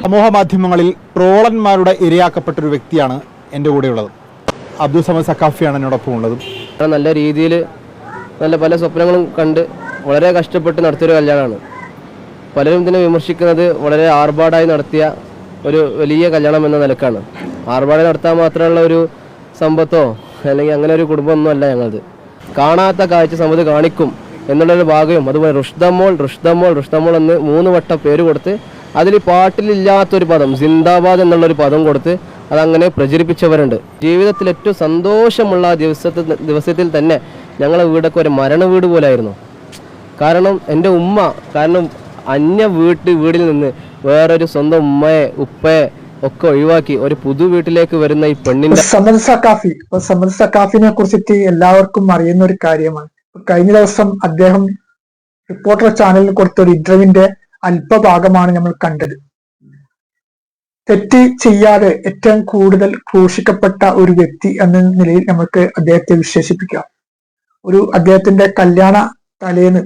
സമൂഹ മാധ്യമങ്ങളിൽ ട്രോളന്മാരുടെ ഇരയാക്കപ്പെട്ട ഒരു വ്യക്തിയാണ് എന്റെ കൂടെയുള്ളത്. അബ്ദുൾ സമദ് സക്കാഫിയാണ് എന്നോടൊപ്പം ഉള്ളത്. നല്ല രീതിയിൽ നല്ല പല സ്വപ്നങ്ങളും കണ്ട് വളരെ കഷ്ടപ്പെട്ട് നടത്തിയൊരു കല്യാണമാണ്. പലരും ഇതിനെ വിമർശിക്കുന്നത് വളരെ ആർഭാടായി നടത്തിയ ഒരു വലിയ കല്യാണം എന്ന നിലക്കാണ്. ആർഭാടായി നടത്താൻ മാത്രമുള്ള ഒരു സമ്പത്തോ അല്ലെങ്കിൽ അങ്ങനെ ഒരു കുടുംബമൊന്നുമല്ല ഞങ്ങളത്. കാണാത്ത കാഴ്ച സമ്പത്ത് കാണിക്കും എന്നുള്ളൊരു ഭാഗവും അതുപോലെ റുഷ്ദമോൾ റുഷ്ദമോൾ റുഷ്ദമോൾ എന്ന് മൂന്ന് വട്ടം പേര് കൊടുത്ത് അതിൽ പാട്ടിലില്ലാത്തൊരു പദം സിന്ദാബാദ് എന്നുള്ളൊരു പദം കൊടുത്ത് അതങ്ങനെ പ്രചരിപ്പിച്ചവരുണ്ട്. ജീവിതത്തിൽ ഏറ്റവും സന്തോഷമുള്ള ദിവസത്തെ ദിവസത്തിൽ ദിവസത്തിൽ തന്നെ ഞങ്ങളെ വീടൊക്കെ ഒരു മരണ വീട് പോലായിരുന്നു. കാരണം എന്റെ ഉമ്മ കാരണം അന്യ വീട്ട് വീടിൽ നിന്ന് വേറൊരു സ്വന്തം ഉമ്മയെ ഉപ്പയെ ഒക്കെ ഒഴിവാക്കി ഒരു പുതു വീട്ടിലേക്ക് വരുന്ന ഈ പെണ്ണിന്റെ സമദ് സക്കാഫി സമദ് സക്കാഫിനെ കുറിച്ചിട്ട് എല്ലാവർക്കും അറിയുന്ന ഒരു കാര്യമാണ്. കഴിഞ്ഞ ദിവസം അദ്ദേഹം റിപ്പോർട്ടർ ചാനലിൽ കൊടുത്ത ഒരു ഇന്റർവ്യൂവിന്റെ അല്പഭാഗമാണ് നമ്മൾ കണ്ടത്. തെറ്റ് ചെയ്യാതെ ഏറ്റവും കൂടുതൽ ക്രൂശിക്കപ്പെട്ട ഒരു വ്യക്തി എന്ന നിലയിൽ നമുക്ക് അദ്ദേഹത്തെ വിശേഷിപ്പിക്കാം. ഒരു അദ്ദേഹത്തിന്റെ കല്യാണ തലേന്ന്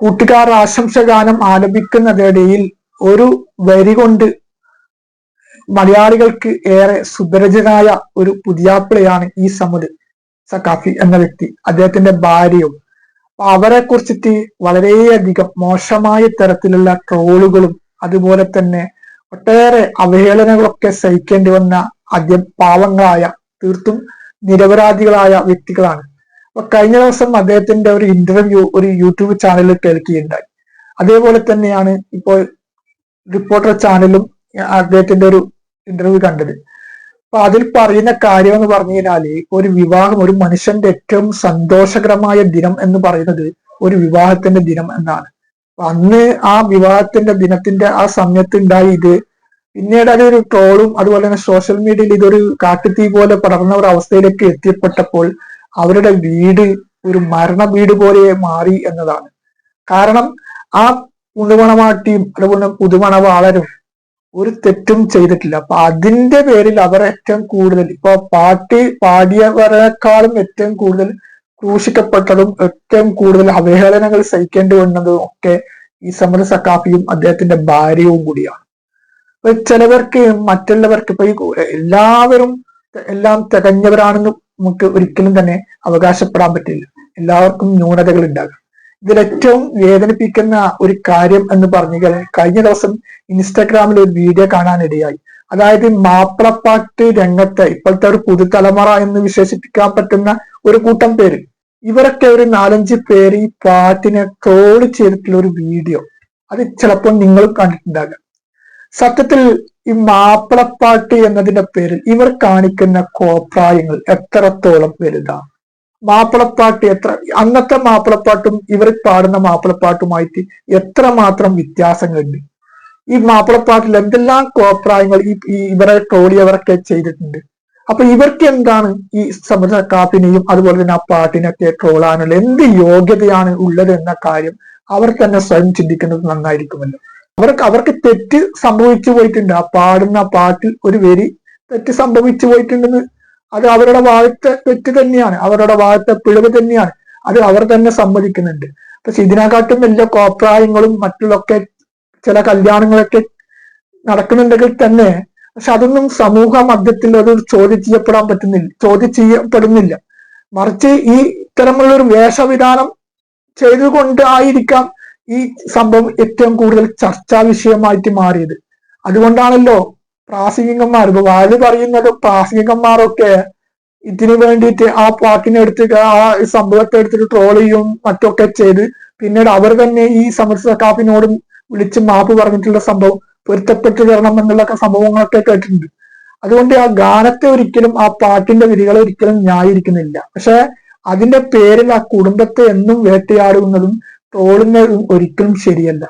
കൂട്ടുകാർ ആശംസഗാനം ആലപിക്കുന്നതിടയിൽ ഒരു വരി കൊണ്ട് മലയാളികൾക്ക് ഏറെ സുപരിചിതനായ ഒരു പുതിയാപ്പിളയാണ് ഈ സമുദ് സക്കാഫി എന്ന വ്യക്തി. അദ്ദേഹത്തിന്റെ ഭാര്യയും അവരെ കുറിച്ചിട്ട് വളരെയധികം മോശമായ തരത്തിലുള്ള ട്രോളുകളും അതുപോലെ തന്നെ ഒട്ടേറെ അവഹേളനകളൊക്കെ സഹിക്കേണ്ടി വന്ന അധ്യ പാവങ്ങളായ തീർത്തും നിരപരാധികളായ വ്യക്തികളാണ്. അപ്പൊ കഴിഞ്ഞ ദിവസം അദ്ദേഹത്തിന്റെ ഒരു ഇന്റർവ്യൂ ഒരു യൂട്യൂബ് ചാനലിൽ കേൾക്കുകയുണ്ടായി. അതേപോലെ തന്നെയാണ് ഇപ്പോൾ റിപ്പോർട്ടർ ചാനലും അദ്ദേഹത്തിന്റെ ഒരു ഇന്റർവ്യൂ കണ്ടത്. അപ്പൊ അതിൽ പറയുന്ന കാര്യം എന്ന് പറഞ്ഞു കഴിഞ്ഞാൽ ഒരു വിവാഹം ഒരു മനുഷ്യന്റെ ഏറ്റവും സന്തോഷകരമായ ദിനം എന്ന് പറയുന്നത് ഒരു വിവാഹത്തിന്റെ ദിനം എന്നാണ്. അന്ന് ആ വിവാഹത്തിന്റെ ദിനത്തിന്റെ ആ സമയത്ത് ഉണ്ടായി ഇത് പിന്നീട് അതൊരു ട്രോളും അതുപോലെ തന്നെ സോഷ്യൽ മീഡിയയിൽ ഇതൊരു കാട്ടുതീ പോലെ പടർന്ന ഒരു അവസ്ഥയിലേക്ക് എത്തിപ്പെട്ടപ്പോൾ അവരുടെ വീട് ഒരു മരണ വീട് പോലെ മാറി എന്നതാണ്. കാരണം ആ പുതുമണമാട്ടിയും അതുപോലെ പുതുമണവാളരും ഒരു തെറ്റും ചെയ്തിട്ടില്ല. അപ്പൊ അതിന്റെ പേരിൽ അവർ ഏറ്റവും കൂടുതൽ ഇപ്പൊ പാട്ടി പാടിയവരെക്കാളും ഏറ്റവും കൂടുതൽ ക്രൂശിക്കപ്പെട്ടതും ഏറ്റവും കൂടുതൽ അവഹേളനങ്ങൾ സഹിക്കേണ്ടി വന്നതും ഒക്കെ ഈ സമര സക്കാഫിയും അദ്ദേഹത്തിന്റെ ഭാര്യയും കൂടിയാണ്. ഇപ്പൊ ചിലവർക്ക് മറ്റുള്ളവർക്ക് ഇപ്പൊ എല്ലാവരും എല്ലാം തികഞ്ഞവരാണെന്ന് നമുക്ക് ഒരിക്കലും തന്നെ അവകാശപ്പെടാൻ പറ്റില്ല. എല്ലാവർക്കും ന്യൂനതകൾ ഉണ്ടാകും ഇതിൽ ഏറ്റവും വേദനിപ്പിക്കുന്ന ഒരു കാര്യം എന്ന് പറഞ്ഞു കഴിഞ്ഞ ദിവസം ഇൻസ്റ്റാഗ്രാമിൽ ഒരു വീഡിയോ കാണാനിടയായി അതായത് മാപ്പിളപ്പാട്ട് രംഗത്തെ ഇപ്പോഴത്തെ ഒരു പുതുതലമുറ എന്ന് വിശേഷിപ്പിക്കാൻ പറ്റുന്ന ഒരു കൂട്ടം പേര്. ഇവരൊക്കെ ഒരു നാലഞ്ച് പേര് ഈ പാട്ടിനെ ട്രോൾ ചെയ്തിട്ടുള്ള ഒരു വീഡിയോ അത് ചിലപ്പോൾ നിങ്ങളും കണ്ടിട്ടുണ്ടാകാം. സത്യത്തിൽ ഈ മാപ്പിളപ്പാട്ട് എന്നതിന്റെ പേരിൽ ഇവർ കാണിക്കുന്ന കോപ്രായങ്ങൾ എത്രത്തോളം വലുതാണ് മാപ്പിളപ്പാട്ട് എത്ര അന്നത്തെ മാപ്പിളപ്പാട്ടും ഇവർ പാടുന്ന മാപ്പിളപ്പാട്ടുമായിട്ട് എത്രമാത്രം വ്യത്യാസങ്ങളുണ്ട്? ഈ മാപ്പിളപ്പാട്ടിൽ എന്തെല്ലാം കോപ്രായങ്ങൾ ഈ ഇവരെ ട്രോളിയവരൊക്കെ ചെയ്തിട്ടുണ്ട്? അപ്പൊ ഇവർക്ക് എന്താണ് ഈ സമര കാപ്പിനെയും അതുപോലെ തന്നെ ആ പാട്ടിനൊക്കെ ട്രോളാനുള്ള എന്ത് യോഗ്യതയാണ് ഉള്ളത് എന്ന കാര്യം അവർ തന്നെ സ്വയം ചിന്തിക്കുന്നത് നന്നായിരിക്കുമല്ലോ. അവർക്ക് അവർക്ക് തെറ്റ് സംഭവിച്ചു പോയിട്ടുണ്ട്. ആ പാടുന്ന പാട്ടിൽ ഒരു വരി തെറ്റ് സംഭവിച്ചു പോയിട്ടുണ്ടെന്ന് അത് അവരുടെ ഭാഗത്തെ തെറ്റ് തന്നെയാണ്. അവരുടെ ഭാഗത്തെ പിഴവ് തന്നെയാണ്. അത് അവർ തന്നെ സമ്മതിക്കുന്നുണ്ട്. പക്ഷെ ഇതിനെക്കാട്ടും വലിയ കോപ്രായങ്ങളും മറ്റുള്ളൊക്കെ ചില കല്യാണങ്ങളൊക്കെ നടക്കുന്നുണ്ടെങ്കിൽ തന്നെ പക്ഷെ അതൊന്നും സമൂഹ മധ്യത്തിൽ അത് ചോദ്യം ചെയ്യപ്പെടാൻ പറ്റുന്നില്ല. ചോദ്യം ചെയ്യപ്പെടുന്നില്ല. മറിച്ച് ഈ ഇത്തരമുള്ള ഒരു വേഷവിധാനം ചെയ്തുകൊണ്ട് ആയിരിക്കാം ഈ സംഭവം ഏറ്റവും കൂടുതൽ ചർച്ചാ വിഷയമായിട്ട് മാറിയത്. അതുകൊണ്ടാണല്ലോ പ്രാസംഗികന്മാർ ഇപ്പൊ വാൽ പറയുന്നത് പ്രാസംഗികന്മാരൊക്കെ ഇതിനു വേണ്ടിയിട്ട് ആ പാട്ടിനെ എടുത്തിട്ട് ആ സംഭവത്തെ എടുത്തിട്ട് ട്രോൾ ചെയ്യും മറ്റൊക്കെ ചെയ്ത്. പിന്നീട് അവർ തന്നെ ഈ സമരസ കാപ്പിനോട് വിളിച്ച് മാപ്പ് പറഞ്ഞിട്ടുള്ള സംഭവം പൊരുത്തപ്പെട്ടു തരണം എന്നുള്ള സംഭവങ്ങളൊക്കെ കേട്ടിട്ടുണ്ട്. അതുകൊണ്ട് ആ ഗാനത്തെ ഒരിക്കലും ആ പാട്ടിന്റെ വിധികളെ ഒരിക്കലും ന്യായീകരിക്കുന്നില്ല. പക്ഷെ അതിന്റെ പേരിൽ ആ കുടുംബത്തെ എന്നും വേട്ടയാടുന്നതും ട്രോളുന്നതും ഒരിക്കലും ശരിയല്ല.